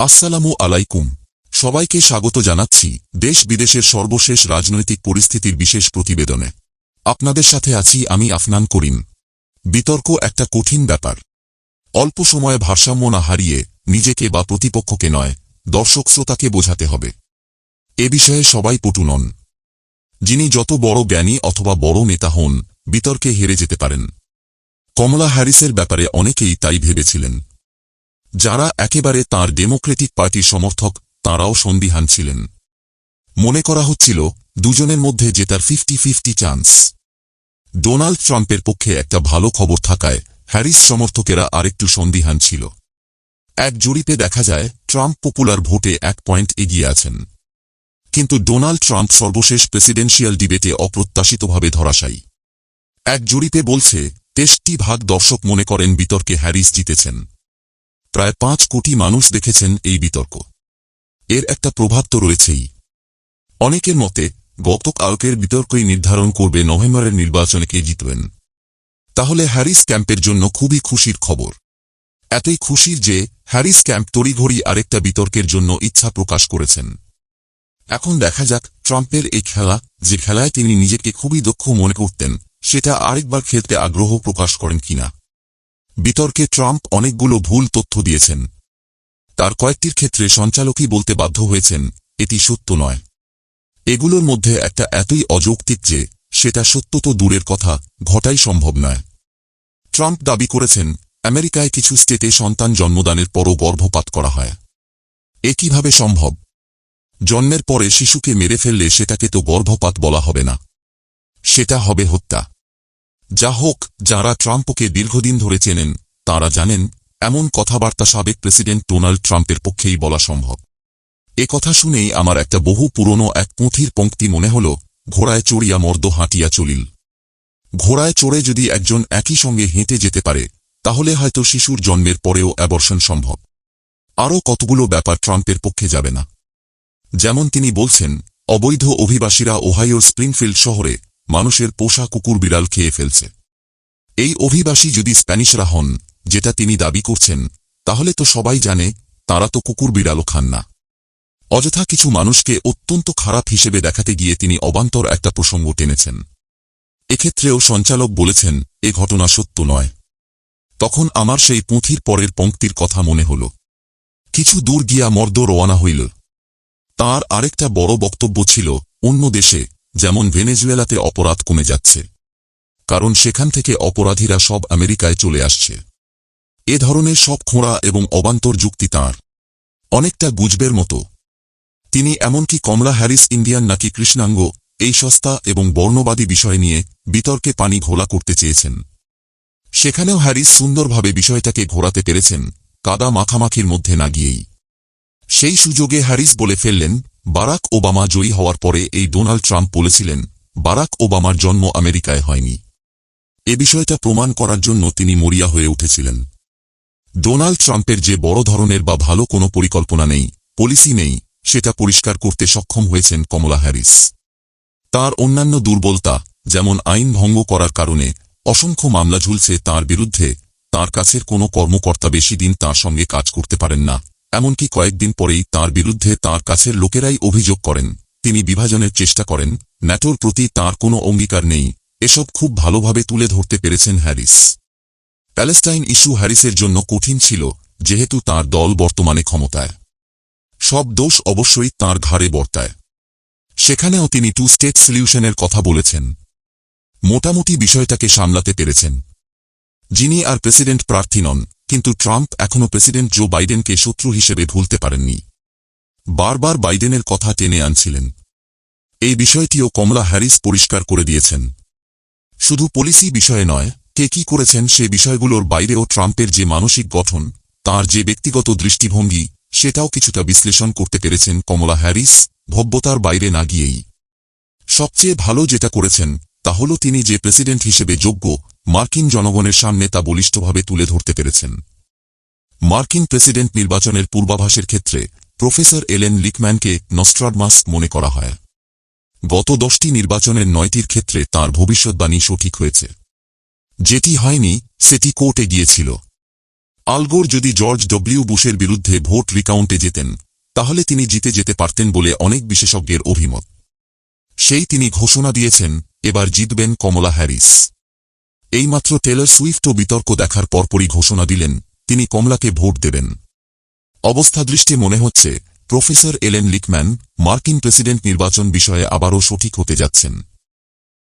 আসসালামু আলাইকুম। সবাইকে স্বাগত জানাচ্ছি দেশ বিদেশের সর্বশেষ রাজনৈতিক পরিস্থিতির বিশেষ প্রতিবেদনে। আপনাদের সাথে আছি আমি আফনান করিম। বিতর্ক একটা কঠিন ব্যাপার। অল্প সময়ে ভারসাম্য না হারিয়ে নিজেকে বা প্রতিপক্ষকে নয়, দর্শক শ্রোতাকে বোঝাতে হবে। এ বিষয়ে সবাই পটু নন। যিনি যত বড় জ্ঞানী অথবা বড় নেতা হন, বিতর্কে হেরে যেতে পারেন। কমলা হ্যারিসের ব্যাপারে অনেকেই তাই ভেবেছিলেন। যারা একেবারে তার ডেমোক্রেটিক পার্টির সমর্থক, তাঁরাও সন্দিহান ছিলেন। মনে করা হচ্ছিল, দুজনের মধ্যে জেতার ফিফটি ফিফটি চান্স। ডোনাল্ড ট্রাম্পের পক্ষে একটা ভালো খবর থাকায় হ্যারিস সমর্থকেরা আরেকটু সন্দিহান ছিল। এক জরিপে দেখা যায়, ট্রাম্প পপুলার ভোটে এক পয়েন্ট এগিয়ে আছেন। কিন্তু ডোনাল্ড ট্রাম্প সর্বশেষ প্রেসিডেন্সিয়াল ডিবেটে অপ্রত্যাশিতভাবে ধরাশায়ী। এক জরিপে বলছে, তেষ্টি ভাগ দর্শক মনে করেন বিতর্কে হ্যারিস জিতেছেন। প্রায় পাঁচ কোটি মানুষ দেখেছেন এই বিতর্ক। এর একটা প্রভাব তো রয়েছেই। অনেকের মতে গতকালকের বিতর্কই নির্ধারণ করবে নভেম্বরের নির্বাচনে কে জিতবেন। তাহলে হ্যারিস ক্যাম্পের জন্য খুবই খুশির খবর। এতই খুশির যে, হ্যারিস ক্যাম্প তড়িঘড়ি আরেকটা বিতর্কের জন্য ইচ্ছা প্রকাশ করেছেন। এখন দেখা যাক ট্রাম্পের এই খেলা, যে খেলায় তিনি নিজেকে খুবই দক্ষ মনে করতেন, সেটা আরেকবার খেলতে আগ্রহ প্রকাশ করেন কিনা। বিতর্কে ট্রাম্প অনেকগুলো ভুল তথ্য দিয়েছেন। তার কয়েকটির ক্ষেত্রে সঞ্চালকই বলতে বাধ্য হয়েছেন, এটি সত্য নয়। এগুলোর মধ্যে একটা এতই অযৌক্তিক যে, সেটা সত্য তো দূরের কথা, ঘটাই সম্ভব নয়। ট্রাম্প দাবি করেছেন, আমেরিকায় কিছু স্টেটে সন্তান জন্মদানের পরও গর্ভপাত করা হয়। এ কীভাবে সম্ভব? জন্মের পরে শিশুকে মেরে ফেললে সেটাকে তো গর্ভপাত বলা হবে না। সেটা হবে হত্যা। যা হোক, যারা ট্রাম্পকে দীর্ঘদিন ধরে চেনেন, তারা জানেন, এমন কথাবার্তা সাবেক প্রেসিডেন্ট ডোনাল্ড ট্রাম্পের পক্ষেই বলা সম্ভব। এ কথা শুনেই আমার একটা বহু পুরনো এক পুঁথির পঙ্ক্তি মনে হল, ঘোড়ায় চড়িয়া মর্দ হাঁটিয়া চলিল। ঘোড়ায় চড়ে যদি একজন একই সঙ্গে হেঁটে যেতে পারে, তাহলে হয়তো শিশুর জন্মের পরেও অ্যাবর্ষণ সম্ভব। আরও কতগুলো ব্যাপার ট্রাম্পের পক্ষে যাবে না। যেমন তিনি বলছেন, অবৈধ অভিবাসীরা ওহাইওর স্প্রিংফিল্ড শহরে মানুষের পোষা কুকুর বিড়াল খেয়ে ফেলছে। এই অভিবাসী যদি স্প্যানিশরা হন, যেটা তিনি দাবি করছেন, তাহলে তো সবাই জানে, তারা তো কুকুর বিড়ালও খান না। অযথা কিছু মানুষকে অত্যন্ত খারাপ হিসেবে দেখাতে গিয়ে তিনি অবান্তর একটা প্রসঙ্গ টেনেছেন। এক্ষেত্রেও সঞ্চালক বলেছেন, এ ঘটনা সত্য নয়। তখন আমার সেই পুঁথির পরের পঙ্ক্তির কথা মনে হল। কিছু দূর গিয়া মর্দ রওয়ানা হইল। তার আরেকটা বড় বক্তব্য ছিল, অন্য দেশে যেমন ভেনেজুয়েলাতে অপরাধ কমে যাচ্ছে। কারণ সেখান থেকে অপরাধীরা সব আমেরিকায় চলে আসছে। এ ধরনের সব খোঁড়া এবং অবান্তর যুক্তি তাঁর। অনেকটা গুজবের মতো। তিনি এমনকি কমলা হ্যারিস ইন্ডিয়ান নাকি কৃষ্ণাঙ্গ, এই সস্তা এবং বর্ণবাদী বিষয় নিয়ে বিতর্কে পানি ঘোলা করতে চেয়েছেন। সেখানেও হ্যারিস সুন্দরভাবে বিষয়টাকে ঘোরাতে পেরেছেন, কাদা মাখামাখির মধ্যে না গিয়েই। সেই সুযোগে হ্যারিস বলে ফেললেন বারাক ওবামা জয়ী হওয়ার পরে এই ডোনাল্ড ট্রাম্প বলেছিলেন, বারাক ওবামার জন্ম আমেরিকায় হয়নি। এ বিষয়টা প্রমাণ করার জন্য তিনি মরিয়া হয়ে উঠেছিলেন। ডোনাল্ড ট্রাম্পের যে বড় ধরনের বা ভালো কোনো পরিকল্পনা নেই, পলিসি নেই, সেটা পরিষ্কার করতে সক্ষম হয়েছেন কমলা হ্যারিস। তার অন্যান্য দুর্বলতা, যেমন আইন ভঙ্গ করার কারণে অসংখ্য মামলা ঝুলছে তার বিরুদ্ধে, তার কাছের কোনো কর্মকর্তা বেশি দিন তার সঙ্গে কাজ করতে পারেন না। এমনকি কয়েকদিন পরেই তার বিরুদ্ধে তার কাছের লোকেরাই অভিযোগ করেন। তিনি বিভাজনের চেষ্টা করেন, ন্যাটোর প্রতি তার কোনো অঙ্গীকার নেই। এসব খুব ভালোভাবে তুলে ধরতে পেরেছেন হ্যারিস। প্যালেস্টাইন ইস্যু হ্যারিসের জন্য কঠিন ছিল, যেহেতু তার দল বর্তমানে ক্ষমতায়। সব দোষ অবশ্যই তার ঘাড়ে বর্তায়। সেখানেও তিনি টু স্টেট সলিউশনের কথা বলেছেন। মোটামুটি বিষয়টাকে সামলাতে পেরেছেন। যিনি আর প্রেসিডেন্ট প্রার্থী নন কিন্তু ট্রাম্প এখনও প্রেসিডেন্ট জো বাইডেনকে শত্রু হিসেবে ভুলতে পারেননি। বারবার বাইডেনের কথা টেনে আনছিলেন। এই বিষয়টিও কমলা হ্যারিস পরিষ্কার করে দিয়েছেন। শুধু পলিসি বিষয়ে নয়, কে কি করেছেন সে বিষয়গুলোর বাইরেও ট্রাম্পের যে মানসিক গঠন, তার যে ব্যক্তিগত দৃষ্টিভঙ্গি, সেটাও কিছুটা বিশ্লেষণ করতে পেরেছেন কমলা হ্যারিস ভব্যতার বাইরে না গিয়েই। সবচেয়ে ভালো যেটা করেছেন, তা হল তিনি যে প্রেসিডেন্ট হিসেবে যোগ্য মার্কিন জনগণের সামনে তা বলিষ্ঠভাবে তুলে ধরতে পেরেছেন। মার্কিন প্রেসিডেন্ট নির্বাচনের পূর্বাভাসের ক্ষেত্রে প্রফেসর এলেন লিকম্যানকে নস্ট্রাডমাস মনে করা হয়। গত দশটি নির্বাচনের নয়টির ক্ষেত্রে তার ভবিষ্যৎবাণী সঠিক হয়েছে। যেটি হয়নি, সেটি কোর্টে গিয়েছিল। আলগোর যদি জর্জ ডব্লিউ বুশের বিরুদ্ধে ভোট রিকাউন্টে যেতেন, তাহলে তিনি জিতে যেতে পারতেন বলে অনেক বিশেষজ্ঞের অভিমত। সেই তিনি ঘোষণা দিয়েছেন, এবার জিতবেন কমলা হ্যারিস। এইমাত্র টেলর সুইফটও বিতর্ক দেখার পরপরই ঘোষণা দিলেন, তিনি কমলাকে ভোট দেবেন। অবস্থা দৃষ্টি মনে হচ্ছে, প্রফেসর এলেন লিকম্যান, মার্কিন প্রেসিডেন্ট নির্বাচন বিষয়ে আবারও সঠিক হতে যাচ্ছেন।